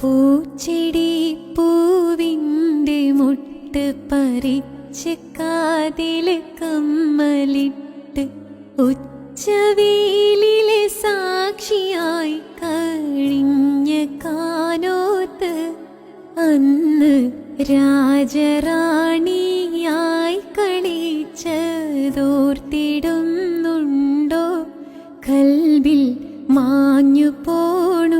പൂച്ചെടി പൂവിന്റെ മുട്ട് പറിച്ച് കാതിൽ കമ്മലിട്ട് ഉച്ചവേലിലെ സാക്ഷിയായി കഴിഞ്ഞ കാനോത്ത് അന്ന് രാജറാണിയായി കളിച്ചതോർത്തിടുന്നുണ്ടോ കൽവിൽ മാഞ്ഞു പോണുണ്ടോ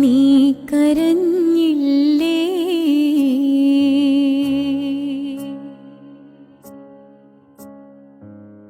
നീ കരഞ്ഞു